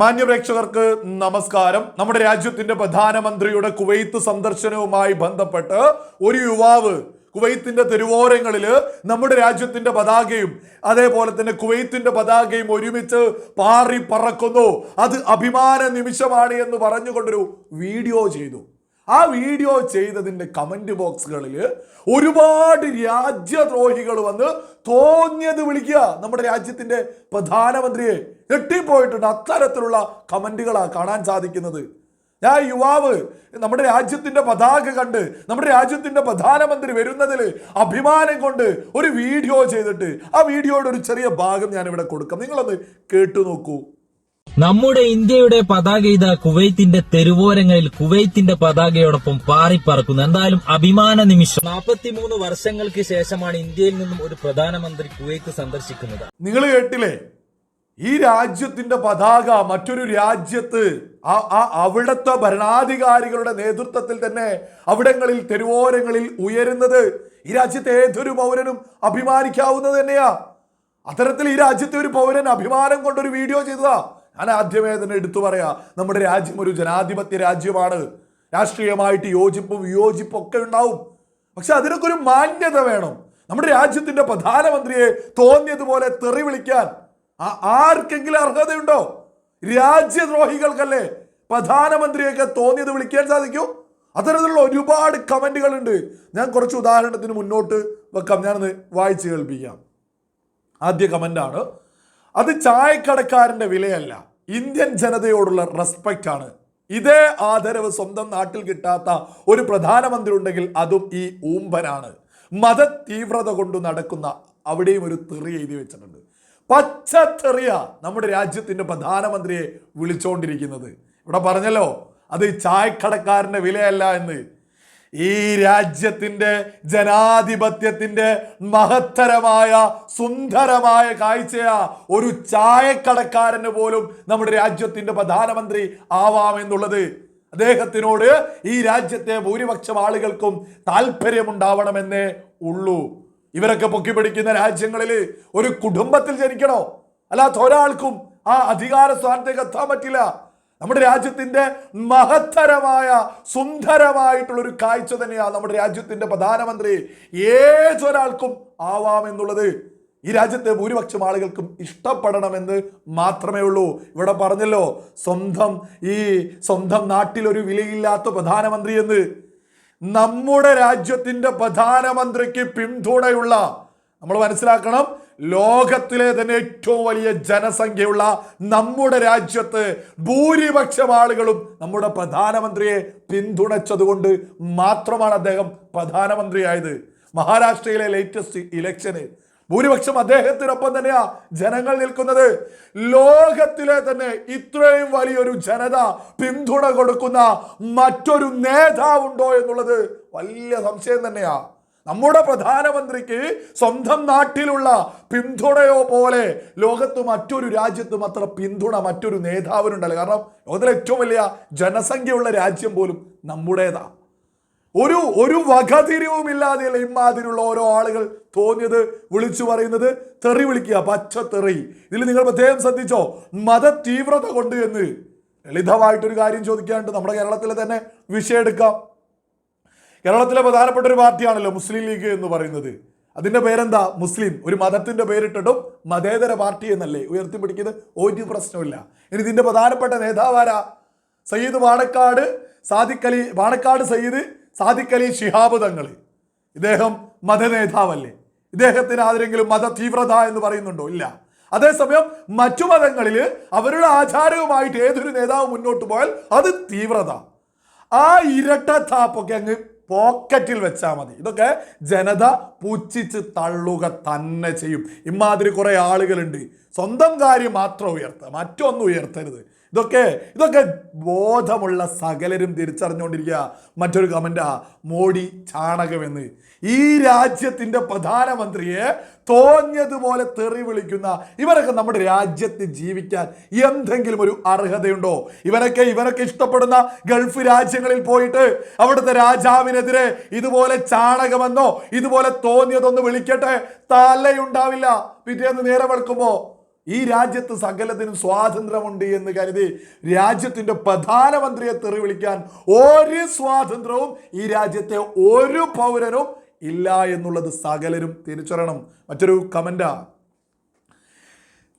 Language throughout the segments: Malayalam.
മാന്യപ്രേക്ഷകർക്ക് നമസ്കാരം. നമ്മുടെ രാജ്യത്തിന്റെ പ്രധാനമന്ത്രിയുടെ കുവൈത്ത് സന്ദർശനവുമായി ബന്ധപ്പെട്ട് ഒരു യുവാവ് കുവൈത്തിന്റെ തെരുവോരങ്ങളിൽ നമ്മുടെ രാജ്യത്തിന്റെ പതാകയും അതേപോലെ തന്നെ കുവൈത്തിന്റെ പതാകയും ഒരുമിച്ച് പാറി പറക്കുന്നു. അത് അഭിമാന നിമിഷമാണ് എന്ന് പറഞ്ഞുകൊണ്ടൊരു വീഡിയോ ചെയ്തു. ആ വീഡിയോ ചെയ്തതിന്റെ കമന്റ് ബോക്സുകളിൽ ഒരുപാട് രാജ്യദ്രോഹികൾ വന്ന് തോന്നിയത് വിളിക്കുക. നമ്മുടെ രാജ്യത്തിന്റെ പ്രധാനമന്ത്രിയെ ഞെട്ടിപ്പോയിട്ടുണ്ട്. അത്തരത്തിലുള്ള കമന്റുകളാണ് കാണാൻ സാധിക്കുന്നത്. ഞാൻ യുവാവ് നമ്മുടെ രാജ്യത്തിന്റെ പതാക കണ്ട് നമ്മുടെ രാജ്യത്തിന്റെ പ്രധാനമന്ത്രി വരുന്നതിൽ അഭിമാനം കൊണ്ട് ഒരു വീഡിയോ ചെയ്തിട്ട് ആ വീഡിയോയുടെ ഒരു ചെറിയ ഭാഗം ഞാനിവിടെ കൊടുക്കാം. നിങ്ങളൊന്ന് കേട്ടു നോക്കൂ. നമ്മുടെ ഇന്ത്യയുടെ പതാക ഇതാ കുവൈത്തിന്റെ തെരുവോരങ്ങളിൽ കുവൈത്തിന്റെ പതാകയോടൊപ്പം പാറിപ്പറക്കുന്നു. എന്തായാലും അഭിമാന നിമിഷം. നാൽപ്പത്തിമൂന്ന് വർഷങ്ങൾക്ക് ശേഷമാണ് ഇന്ത്യയിൽ നിന്നും ഒരു പ്രധാനമന്ത്രി കുവൈത്ത് സന്ദർശിക്കുന്നത്. നിങ്ങൾ കേട്ടില്ലേ? ഈ രാജ്യത്തിന്റെ പതാക മറ്റൊരു രാജ്യത്ത് അവിടുത്തെ ഭരണാധികാരികളുടെ നേതൃത്വത്തിൽ തന്നെ അവിടങ്ങളിൽ തെരുവോരങ്ങളിൽ ഉയരുന്നത് ഈ രാജ്യത്തെ ഏതൊരു പൗരനും അഭിമാനിക്കാവുന്നത് തന്നെയാ. അത്തരത്തിൽ ഈ രാജ്യത്തെ ഒരു പൗരൻ അഭിമാനം കൊണ്ടൊരു വീഡിയോ ചെയ്തതാ. ഞാൻ ആദ്യമേ തന്നെ എടുത്തു പറയാ നമ്മുടെ രാജ്യം ഒരു ജനാധിപത്യ രാജ്യമാണ്. രാഷ്ട്രീയമായിട്ട് യോജിപ്പും വിയോജിപ്പും ഒക്കെ ഉണ്ടാവും. പക്ഷെ അതിനൊക്കെ ഒരു മാന്യത വേണം. നമ്മുടെ രാജ്യത്തിന്റെ പ്രധാനമന്ത്രിയെ തോന്നിയതുപോലെ തെറി വിളിക്കാൻ ആർക്കെങ്കിലും അർഹതയുണ്ടോ? രാജ്യദ്രോഹികൾക്കല്ലേ പ്രധാനമന്ത്രിയൊക്കെ തോന്നിയത് വിളിക്കാൻ സാധിക്കൂ? അത്തരത്തിലുള്ള ഒരുപാട് കമന്റുകൾ ഉണ്ട് ഞാൻ കുറച്ച് ഉദാഹരണത്തിന് മുന്നോട്ട് വെക്കാം. ഞാനൊന്ന് വായിച്ച് കേൾപ്പിക്കാം. ആദ്യ കമന്റാണ് അത് ചായക്കടക്കാരന്റെ വിലയല്ല. ഇന്ത്യൻ ജനതയോടുള്ള റെസ്പെക്റ്റ് ആണ് ഇതേ ആദരവ് സ്വന്തം നാട്ടിൽ കിട്ടാത്ത ഒരു പ്രധാനമന്ത്രി ഉണ്ടെങ്കിൽ അതും ഈ ഊമ്പനാണ് മത തീവ്രത കൊണ്ട് നടക്കുന്ന അവിടെയും ഒരു തെറി എഴുതി വെച്ചിട്ടുണ്ട്. പച്ച തെറിയ നമ്മുടെ രാജ്യത്തിന്റെ പ്രധാനമന്ത്രിയെ വിളിച്ചുകൊണ്ടിരിക്കുന്നത് ഇവിടെ പറഞ്ഞല്ലോ അത് ചായക്കടക്കാരന്റെ വിലയല്ല എന്ന്. ഈ രാജ്യത്തിന്റെ ജനാധിപത്യത്തിന്റെ മഹത്തരമായ സുന്ദരമായ കാഴ്ചയാ ഒരു ചായക്കടക്കാരന് പോലും നമ്മുടെ രാജ്യത്തിന്റെ പ്രധാനമന്ത്രി ആവാമെന്നുള്ളത് അദ്ദേഹത്തിനോട് ഈ രാജ്യത്തെ ഭൂരിപക്ഷം ആളുകൾക്കും താല്പര്യമുണ്ടാവണമെന്നേ ഉള്ളൂ. ഇവരൊക്കെ പൊക്കിപ്പിടിക്കുന്ന രാജ്യങ്ങളിൽ ഒരു കുടുംബത്തിൽ ജനിക്കണോ? അല്ലാത്ത ഒരാൾക്കും ആ അധികാര സ്ഥാനത്തേക്ക് എത്താൻ പറ്റില്ല. നമ്മുടെ രാജ്യത്തിന്റെ മഹത്തരമായ സുന്ദരമായിട്ടുള്ള ഒരു കാഴ്ച തന്നെയാണ് നമ്മുടെ രാജ്യത്തിന്റെ പ്രധാനമന്ത്രി. ഏതൊരാൾക്കും ആവാമെന്നുള്ളത് ഈ രാജ്യത്തെ ഭൂരിപക്ഷം ആളുകൾക്കും ഇഷ്ടപ്പെടണമെന്ന് മാത്രമേ ഉള്ളൂ. ഇവിടെ പറഞ്ഞല്ലോ സ്വന്തം ഈ സ്വന്തം നാട്ടിലൊരു വിലയില്ലാത്ത പ്രധാനമന്ത്രി എന്ന്. നമ്മുടെ രാജ്യത്തിന്റെ പ്രധാനമന്ത്രിക്ക് പിന്തുണയുള്ള നമ്മൾ മനസ്സിലാക്കണം ലോകത്തിലെ തന്നെ ഏറ്റവും വലിയ ജനസംഖ്യയുള്ള നമ്മുടെ രാജ്യത്ത് ഭൂരിപക്ഷം ആളുകളും നമ്മുടെ പ്രധാനമന്ത്രിയെ പിന്തുണച്ചതുകൊണ്ട് മാത്രമാണ് അദ്ദേഹം പ്രധാനമന്ത്രിയായത്. മഹാരാഷ്ട്രയിലെ ലേറ്റസ്റ്റ് ഇലക്ഷന് ഭൂരിപക്ഷം അദ്ദേഹത്തിനൊപ്പം തന്നെയാ ജനങ്ങൾ നിൽക്കുന്നത്. ലോകത്തിലെ തന്നെ ഇത്രയും വലിയൊരു ജനത പിന്തുണ കൊടുക്കുന്ന മറ്റൊരു നേതാവുണ്ടോ എന്നുള്ളത് വലിയ സംശയം തന്നെയാ. നമ്മുടെ പ്രധാനമന്ത്രിക്ക് സ്വന്തം നാട്ടിലുള്ള പിന്തുണയോ പോലെ ലോകത്ത് മറ്റൊരു രാജ്യത്തും അത്ര പിന്തുണ മറ്റൊരു നേതാവിനുണ്ടല്ലോ. കാരണം ലോകത്തിലെ ഏറ്റവും വലിയ ജനസംഖ്യയുള്ള രാജ്യം പോലും നമ്മുടേതാണ് ഒരു ഒരു വകതിരിവുമില്ലാതെയല്ല ഇമാതിരിയുള്ള ഓരോ ആളുകൾ തോന്നിയത് വിളിച്ചു പറയുന്നത് തെറി വിളിക്കുക പച്ച തെറി. ഇതിൽ നിങ്ങൾ പ്രത്യേകം ശ്രദ്ധിച്ചോ? മത തീവ്രത കൊണ്ട് എന്ന് ലളിതമായിട്ടൊരു കാര്യം ചോദിക്കാണ്ട് നമ്മുടെ കേരളത്തിലെ തന്നെ വിഷയം എടുക്കാം. കേരളത്തിലെ പ്രധാനപ്പെട്ട ഒരു പാർട്ടിയാണല്ലോ മുസ്ലിം ലീഗ് എന്ന് പറയുന്നത്. അതിന്റെ പേരെന്താ? മുസ്ലിം. ഒരു മതത്തിന്റെ പേരിട്ടിട്ടും മതേതര പാർട്ടി എന്നല്ലേ ഉയർത്തിപ്പിടിക്കുന്നത്? ഒരു പ്രശ്നമില്ല ഇനി ഇതിന്റെ പ്രധാനപ്പെട്ട നേതാവാരാ സയ്യിദ് വാണക്കാട് സാദിഖലി അലി വാണക്കാട് സയ്യിദ് സാദിഖലി ശിഹാബ് തങ്ങൾ ഇദ്ദേഹം മതനേതാവല്ലേ? ഇദ്ദേഹത്തിന് ആരെങ്കിലും മത തീവ്രത എന്ന് പറയുന്നുണ്ടോ? ഇല്ല. അതേസമയം മറ്റു മതങ്ങളിൽ അവരുടെ ആചാരവുമായിട്ട് ഏതൊരു നേതാവ് മുന്നോട്ട് പോയാൽ അത് തീവ്രത. ആ ഇരട്ടത്താപ്പൊക്കെ അങ്ങ് പോക്കറ്റിൽ വെച്ചാൽ മതി. ഇതൊക്കെ ജനത പുച്ഛിച്ച് തള്ളുക തന്നെ ചെയ്യും. ഇമാതിരി കുറേ ആളുകളുണ്ട്. സ്വന്തം കാര്യം മാത്രം ഉയർത്തുക. മറ്റൊന്നും ഉയർത്തരുത്. ഇതൊക്കെ ഇതൊക്കെ ബോധമുള്ള സകലരും തിരിച്ചറിഞ്ഞുകൊണ്ടിരിക്കുക. മറ്റൊരു കമന്റാ മോഡി ചാണകമെന്ന്. ഈ രാജ്യത്തിന്റെ പ്രധാനമന്ത്രിയെ തോന്നിയതുപോലെ തെറി വിളിക്കുന്ന ഇവരൊക്കെ നമ്മുടെ രാജ്യത്ത് ജീവിക്കാൻ എന്തെങ്കിലും ഒരു അർഹതയുണ്ടോ? ഇവരൊക്കെ ഇവരൊക്കെ ഇഷ്ടപ്പെടുന്ന ഗൾഫ് രാജ്യങ്ങളിൽ പോയിട്ട് അവിടുത്തെ രാജാവിനെതിരെ ഇതുപോലെ ചാണകമെന്നോ ഇതുപോലെ തോന്നിയതൊന്ന് വിളിക്കട്ടെ. തലയുണ്ടാവില്ല. പിറ്റേന്ന് നേരെ വെളുക്കുമ്പോ ഈ രാജ്യത്ത് സകലത്തിനും സ്വാതന്ത്ര്യമുണ്ട് എന്ന് കരുതി രാജ്യത്തിന്റെ പ്രധാനമന്ത്രിയെ തെറി വിളിക്കാൻ ഒരു സ്വാതന്ത്ര്യവും ഈ രാജ്യത്തെ ഒരു പൗരനും ഇല്ല എന്നുള്ളത് സകലരും തിരിച്ചറിയണം. മറ്റൊരു കമന്റാ.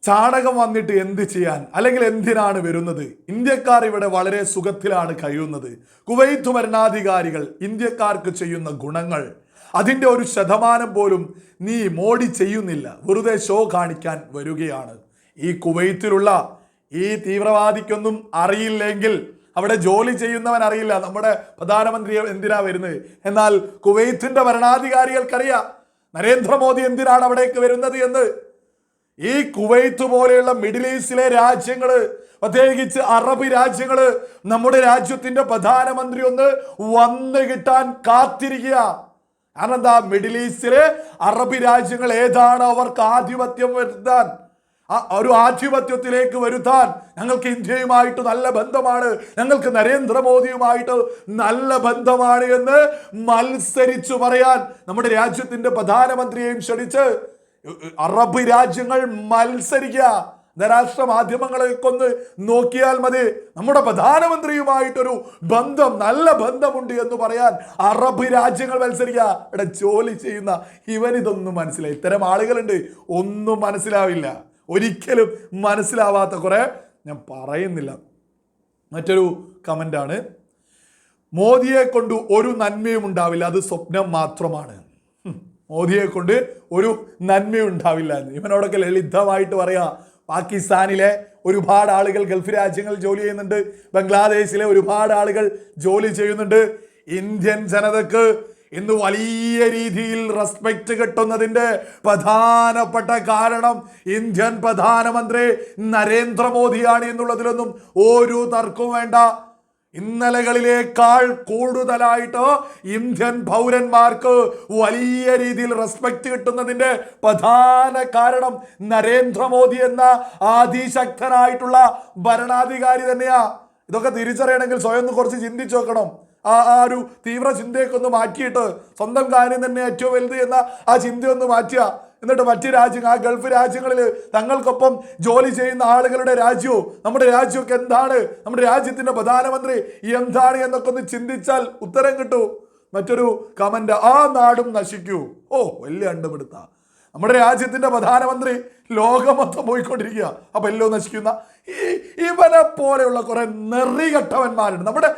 ചാണകം വന്നിട്ട് എന്ത് ചെയ്യാൻ? അല്ലെങ്കിൽ എന്തിനാണ് വരുന്നത്? ഇന്ത്യക്കാർ ഇവിടെ വളരെ സുഖത്തിലാണ് കഴിയുന്നത്. കുവൈത്ത് ഭരണാധികാരികൾ ഇന്ത്യക്കാർക്ക് ചെയ്യുന്ന ഗുണങ്ങൾ അതിന്റെ ഒരു ശതമാനം പോലും നീ മോഡി ചെയ്യുന്നില്ല. വെറുതെ ഷോ കാണിക്കാൻ വരികയാണ്. ഈ കുവൈത്തിലുള്ള ഈ തീവ്രവാദിക്കൊന്നും അറിയില്ലെങ്കിൽ അവിടെ ജോലി ചെയ്യുന്നവൻ അറിയില്ല. നമ്മുടെ പ്രധാനമന്ത്രി എന്തിനാ വരുന്നത്? എന്നാൽ കുവൈത്തിന്റെ ഭരണാധികാരികൾക്കറിയാം നരേന്ദ്രമോദി എന്തിനാണ് അവിടേക്ക് വരുന്നത് എന്ന്. ഈ കുവൈത്ത് പോലെയുള്ള മിഡിൽ ഈസ്റ്റിലെ രാജ്യങ്ങൾ പ്രത്യേകിച്ച് അറബ് രാജ്യങ്ങൾ നമ്മുടെ രാജ്യത്തിന്റെ പ്രധാനമന്ത്രി ഒന്ന് വന്നു കിട്ടാൻ കാത്തിരിക്കുക. കാരണം എന്താ മിഡിൽ ഈസ്റ്റിലെ അറബ് രാജ്യങ്ങൾ ഏതാണ് അവർക്ക് ആധിപത്യം വരുത്താൻ? ഒരു ആധിപത്യത്തിലേക്ക് വരുത്താൻ ഞങ്ങൾക്ക് ഇന്ത്യയുമായിട്ട് നല്ല ബന്ധമാണ് ഞങ്ങൾക്ക് നരേന്ദ്രമോദിയുമായിട്ട് നല്ല ബന്ധമാണ് എന്ന് മത്സരിച്ചു പറയാൻ നമ്മുടെ രാജ്യത്തിന്റെ പ്രധാനമന്ത്രിയെയും ക്ഷണിച്ച് അറബ് രാജ്യങ്ങൾ മത്സരിക്കുക. അന്താരാഷ്ട്ര മാധ്യമങ്ങളെയൊക്കെ ഒന്ന് നോക്കിയാൽ മതി. നമ്മുടെ പ്രധാനമന്ത്രിയുമായിട്ടൊരു ബന്ധം നല്ല ബന്ധമുണ്ട് എന്ന് പറയാൻ അറബ് രാജ്യങ്ങൾ മത്സരിക്കുക. ഇവിടെ ജോലി ചെയ്യുന്ന ഇവനിതൊന്നും മനസ്സിലായി. ഇത്തരം ആളുകളുണ്ട്. ഒന്നും മനസ്സിലാവില്ല. ഒരിക്കലും മനസ്സിലാവാത്ത കുറെ ഞാൻ പറയുന്നില്ല. മറ്റൊരു കമന്റാണ് മോദിയെ കൊണ്ട് ഒരു നന്മയും ഉണ്ടാവില്ല. അത് സ്വപ്നം മാത്രമാണ്. മോദിയെ കൊണ്ട് ഒരു നന്മയും ഉണ്ടാവില്ല ഇവനോടൊക്കെ ലളിതമായിട്ട് പറയാ. പാകിസ്ഥാനിലെ ഒരുപാട് ആളുകൾ ഗൾഫ് രാജ്യങ്ങളിൽ ജോലി ചെയ്യുന്നുണ്ട്. ബംഗ്ലാദേശിലെ ഒരുപാട് ആളുകൾ ജോലി ചെയ്യുന്നുണ്ട്. ഇന്ത്യൻ ജനതക്ക് ഇന്ന് വലിയ രീതിയിൽ റെസ്പെക്റ്റ് കിട്ടുന്നതിന്റെ പ്രധാനപ്പെട്ട കാരണം ഇന്ത്യൻ പ്രധാനമന്ത്രി നരേന്ദ്രമോദിയാണ് എന്നുള്ളതിലൊന്നും ഒരു തർക്കവും വേണ്ട. ഇന്നലകളിലേക്കാൾ കൂടുതലായിട്ട് ഇന്ത്യൻ പൗരന്മാർക്ക് വലിയ രീതിയിൽ റെസ്പെക്ട് കിട്ടുന്നതിന്റെ പ്രധാന കാരണം നരേന്ദ്രമോദി എന്ന ആദിശക്തനായിട്ടുള്ള ഭരണാധികാരി തന്നെയാ. ഇതൊക്കെ തിരിച്ചറിയണമെങ്കിൽ സ്വയം ഒന്ന് കുറച്ച് ചിന്തിച്ചു നോക്കണം ആ ആ ഒരു തീവ്ര ചിന്തയൊക്കെ ഒന്ന് മാറ്റിയിട്ട് സ്വന്തം കാര്യം തന്നെ ഏറ്റവും വലുത് എന്ന ആ ചിന്തയൊന്ന് മാറ്റുക. എന്നിട്ട് മറ്റു രാജ്യങ്ങൾ ആ ഗൾഫ് രാജ്യങ്ങളിൽ തങ്ങൾക്കൊപ്പം ജോലി ചെയ്യുന്ന ആളുകളുടെ രാജ്യവും നമ്മുടെ രാജ്യമൊക്കെ എന്താണ്? നമ്മുടെ രാജ്യത്തിന്റെ പ്രധാനമന്ത്രി എന്താണ് എന്നൊക്കെ ഒന്ന് ചിന്തിച്ചാൽ ഉത്തരം കിട്ടൂ. മറ്റൊരു കമന്റ് ആ നാടും നശിക്കൂ. ഓ വലിയ കണ്ടുപിടുത്ത നമ്മുടെ രാജ്യത്തിന്റെ പ്രധാനമന്ത്രി ലോകമൊത്തം പോയിക്കൊണ്ടിരിക്കുക. അപ്പൊ എല്ലോ നശിക്കുന്ന ഈ ഇവനെ പോലെയുള്ള കുറേ നെറികെട്ടവന്മാരുണ്ട്. നമ്മുടെ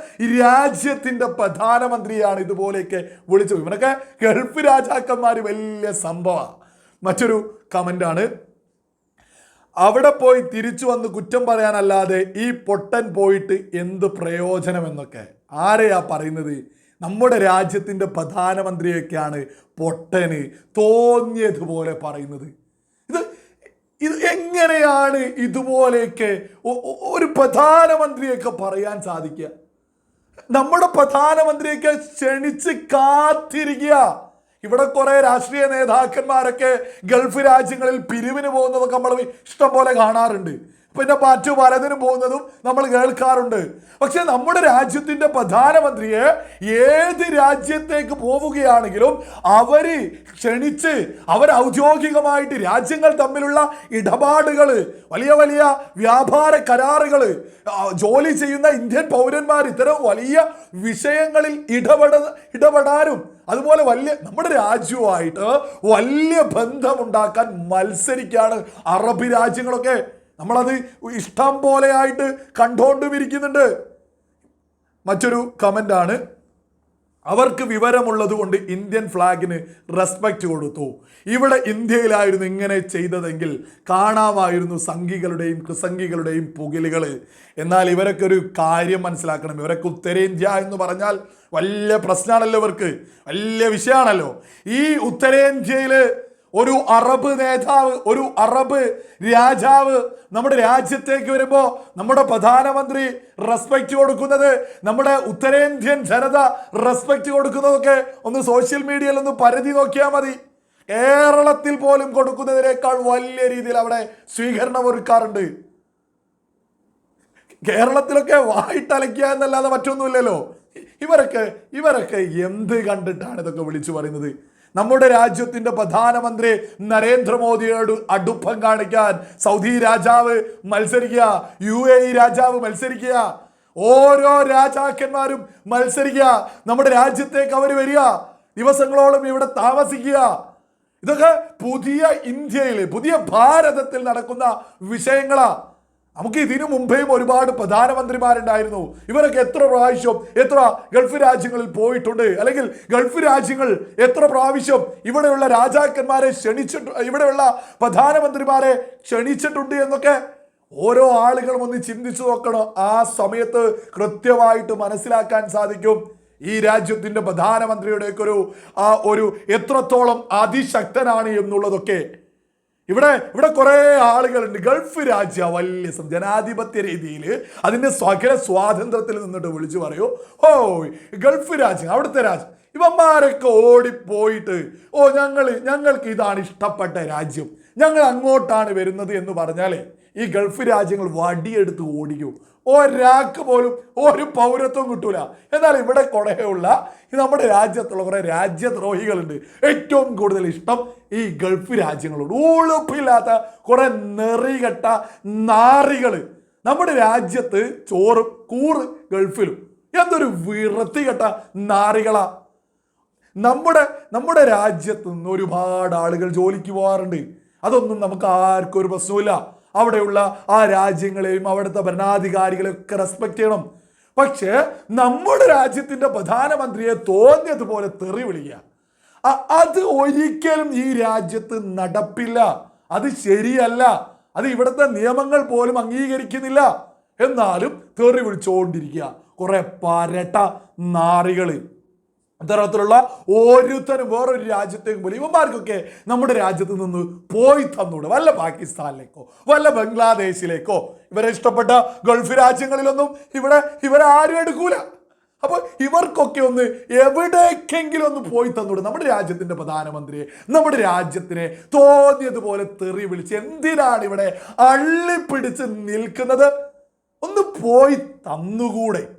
രാജ്യത്തിന്റെ പ്രധാനമന്ത്രിയാണ് ഇതുപോലെയൊക്കെ വിളിച്ചു ഇവനൊക്കെ ഗൾഫ് രാജാക്കന്മാർ വലിയ സംഭവമാണ് മറ്റൊരു കമന്റാണ് അവിടെ പോയി തിരിച്ചു വന്ന് കുറ്റം പറയാനല്ലാതെ ഈ പൊട്ടൻ പോയിട്ട് എന്ത് പ്രയോജനം എന്നൊക്കെ ആരെയാ പറയുന്നത്? നമ്മുടെ രാജ്യത്തിന്റെ പ്രധാനമന്ത്രിയൊക്കെയാണ് പൊട്ടന് തോന്നിയതുപോലെ പറയുന്നത്. ഇത് ഇത് എങ്ങനെയാണ് ഇതുപോലെയൊക്കെ ഒരു പ്രധാനമന്ത്രിയൊക്കെ പറയാൻ സാധിക്കുക? നമ്മുടെ പ്രധാനമന്ത്രിയൊക്കെ ക്ഷണിച്ച് കാത്തിരിക്കുക. ഇവിടെ കുറെ രാഷ്ട്രീയ നേതാക്കന്മാരൊക്കെ ഗൾഫ് രാജ്യങ്ങളിൽ പിരിവിന് പോകുന്നതൊക്കെ നമ്മൾ ഇഷ്ടം പോലെ കാണാറുണ്ട്. പിന്നെ മറ്റു പലതിനും പോകുന്നതും നമ്മൾ കേൾക്കാറുണ്ട്. പക്ഷെ നമ്മുടെ രാജ്യത്തിന്റെ പ്രധാനമന്ത്രിയെ ഏത് രാജ്യത്തേക്ക് പോവുകയാണെങ്കിലും അവർ ക്ഷണിച്ച് അവർ ഔദ്യോഗികമായിട്ട് രാജ്യങ്ങൾ തമ്മിലുള്ള ഇടപാടുകൾ വലിയ വലിയ വ്യാപാര കരാറുകൾ ജോലി ചെയ്യുന്ന ഇന്ത്യൻ പൗരന്മാർ ഇത്തരം വലിയ വിഷയങ്ങളിൽ ഇടപെട ഇടപെടാനും അതുപോലെ വലിയ നമ്മുടെ രാജ്യവുമായിട്ട് വലിയ ബന്ധമുണ്ടാക്കാൻ മത്സരിക്കുകയാണ് അറബ് രാജ്യങ്ങളൊക്കെ നമ്മളത് ഇഷ്ടം പോലെയായിട്ട് കണ്ടുകൊണ്ടും ഇരിക്കുന്നുണ്ട് മറ്റൊരു കമന്റാണ് അവർക്ക് വിവരമുള്ളത് കൊണ്ട് ഇന്ത്യൻ ഫ്ലാഗിന് റെസ്പെക്റ്റ് കൊടുത്തു. ഇവിടെ ഇന്ത്യയിലായിരുന്നു ഇങ്ങനെ ചെയ്തതെങ്കിൽ കാണാമായിരുന്നു സംഘികളുടെയും കൃസംഘികളുടെയും പുകിലുകൾ എന്നാൽ ഇവരൊക്കെ ഒരു കാര്യം മനസ്സിലാക്കണം. ഇവരൊക്കെ ഉത്തരേന്ത്യ എന്ന് പറഞ്ഞാൽ വലിയ പ്രശ്നമാണല്ലോ ഇവർക്ക്. വലിയ വിഷയമാണല്ലോ ഈ ഉത്തരേന്ത്യയിൽ ഒരു അറബ് നേതാവ് ഒരു അറബ് രാജാവ് നമ്മുടെ രാജ്യത്തേക്ക് വരുമ്പോൾ നമ്മുടെ പ്രധാനമന്ത്രി റെസ്പെക്റ്റ് കൊടുക്കുന്നത് നമ്മുടെ ഉത്തരേന്ത്യൻ ജനത റെസ്പെക്റ്റ് കൊടുക്കുന്നതൊക്കെ ഒന്ന് സോഷ്യൽ മീഡിയയിൽ ഒന്ന് പരിധി നോക്കിയാൽ മതി. കേരളത്തിൽ പോലും കൊടുക്കുന്നതിനേക്കാൾ വലിയ രീതിയിൽ അവിടെ സ്വീകരണം ഒരുക്കാറുണ്ട്. കേരളത്തിലൊക്കെ വായിട്ടലയ്ക്കുക എന്നല്ലാതെ മറ്റൊന്നുമില്ലല്ലോ. ഇവരൊക്കെ ഇവരൊക്കെ എന്ത് കണ്ടിട്ടാണ് ഇതൊക്കെ വിളിച്ചു പറയുന്നത്? നമ്മുടെ രാജ്യത്തിന്റെ പ്രധാനമന്ത്രി നരേന്ദ്രമോദിയോട് അടുപ്പം കാണിക്കാൻ സൗദി രാജാവ് മത്സരിക്കുക യു എ ഇ രാജാവ് മത്സരിക്കുക ഓരോ രാജാക്കന്മാരും മത്സരിക്കുക നമ്മുടെ രാജ്യത്തേക്ക് അവർ വരിക ദിവസങ്ങളോളം ഇവിടെ താമസിക്കുക. ഇതൊക്കെ പുതിയ ഇന്ത്യയിൽ പുതിയ ഭാരതത്തിൽ നടക്കുന്ന വിഷയങ്ങളാ. നമുക്ക് ഇതിനു മുമ്പേയും ഒരുപാട് പ്രധാനമന്ത്രിമാരുണ്ടായിരുന്നു. ഇവരൊക്കെ എത്ര പ്രാവശ്യം എത്ര ഗൾഫ് രാജ്യങ്ങളിൽ പോയിട്ടുണ്ട്. അല്ലെങ്കിൽ ഗൾഫ് രാജ്യങ്ങൾ എത്ര പ്രാവശ്യം ഇവിടെയുള്ള രാജാക്കന്മാരെ ക്ഷണിച്ചിട്ട് ഇവിടെയുള്ള പ്രധാനമന്ത്രിമാരെ ക്ഷണിച്ചിട്ടുണ്ട് എന്നൊക്കെ ഓരോ ആളുകളും ഒന്ന് ചിന്തിച്ചു നോക്കണം. ആ സമയത്ത് കൃത്യമായിട്ട് മനസ്സിലാക്കാൻ സാധിക്കും. ഈ രാജ്യത്തിന്റെ പ്രധാനമന്ത്രിയുടെയൊക്കെ ഒരു ആ ഒരു എത്രത്തോളം അതിശക്തനാണ് എന്നുള്ളതൊക്കെ. ഇവിടെ ഇവിടെ കുറേ ആളുകളുണ്ട്. ഗൾഫ് രാജ്യ വലിയ ജനാധിപത്യ രീതിയിൽ അതിന്റെ സ്വകര സ്വാതന്ത്ര്യത്തിൽ നിന്നിട്ട് വിളിച്ചു പറയൂ ഓ ഗൾഫ് രാജ്യം അവിടുത്തെ രാജ്യം. ഇവന്മാരൊക്കെ ഓടിപ്പോയിട്ട് ഓ ഞങ്ങൾ ഞങ്ങൾക്ക് ഇതാണ് ഇഷ്ടപ്പെട്ട രാജ്യം. ഞങ്ങൾ അങ്ങോട്ടാണ് വരുന്നത് എന്ന് പറഞ്ഞാലേ ഈ ഗൾഫ് രാജ്യങ്ങൾ വടിയെടുത്ത് ഓടിക്കും. ഒരാൾക്ക് പോലും ഒരു പൗരത്വം കിട്ടൂല. എന്നാൽ ഇവിടെ കുറേയുള്ള നമ്മുടെ രാജ്യത്തുള്ള കുറേ രാജ്യദ്രോഹികളുണ്ട്. ഏറ്റവും കൂടുതൽ ഇഷ്ടം ഈ ഗൾഫ് രാജ്യങ്ങളോട്. ഉളുപ്പില്ലാത്ത കുറേ നെറികെട്ട നാറികൾ. നമ്മുടെ രാജ്യത്ത് ചോറ് കൂറ് ഗൾഫിലും. എന്തൊരു വിറത്തികെട്ട നാറികളാ. നമ്മുടെ നമ്മുടെ രാജ്യത്ത് നിന്ന് ഒരുപാട് ആളുകൾ ജോലിക്ക് പോകാറുണ്ട്. അതൊന്നും നമുക്ക് ആർക്കും ഒരു പ്രശ്നമില്ല അവിടെയുള്ള ആ രാജ്യങ്ങളെയും അവിടുത്തെ ഭരണാധികാരികളെയും ഒക്കെ റെസ്പെക്ട് ചെയ്യണം. പക്ഷേ നമ്മുടെ രാജ്യത്തിന്റെ പ്രധാനമന്ത്രിയെ തോന്നിയതുപോലെ തെറി വിളിക്കുക. അത് ഒരിക്കലും ഈ രാജ്യത്ത് നടപ്പില്ല. അത് ശരിയല്ല. അത് ഇവിടുത്തെ നിയമങ്ങൾ പോലും അംഗീകരിക്കുന്നില്ല. എന്നാലും തെറി വിളിച്ചുകൊണ്ടിരിക്കുക. കുറെ പരട്ട നാറികൾ. അത്തരത്തിലുള്ള ഓരോരുത്തരും വേറൊരു രാജ്യത്തേക്കും പോലും ഇവന്മാർക്കൊക്കെ നമ്മുടെ രാജ്യത്ത് നിന്ന് പോയി തന്നൂടെ. വല്ല പാകിസ്ഥാനിലേക്കോ വല്ല ബംഗ്ലാദേശിലേക്കോ. ഇവരെ ഇഷ്ടപ്പെട്ട ഗൾഫ് രാജ്യങ്ങളിലൊന്നും ഇവിടെ ഇവരാരും എടുക്കൂല. അപ്പോൾ ഇവർക്കൊക്കെ ഒന്ന് എവിടേക്കെങ്കിലും ഒന്ന് പോയി തന്നൂടെ. നമ്മുടെ രാജ്യത്തിന്റെ പ്രധാനമന്ത്രിയെ നമ്മുടെ രാജ്യത്തിനെ തോന്നിയതുപോലെ തെറി വിളിച്ച് എന്തിനാണ് ഇവിടെ അള്ളിപ്പിടിച്ച് നിൽക്കുന്നത്? ഒന്ന് പോയി തന്നുകൂടെ.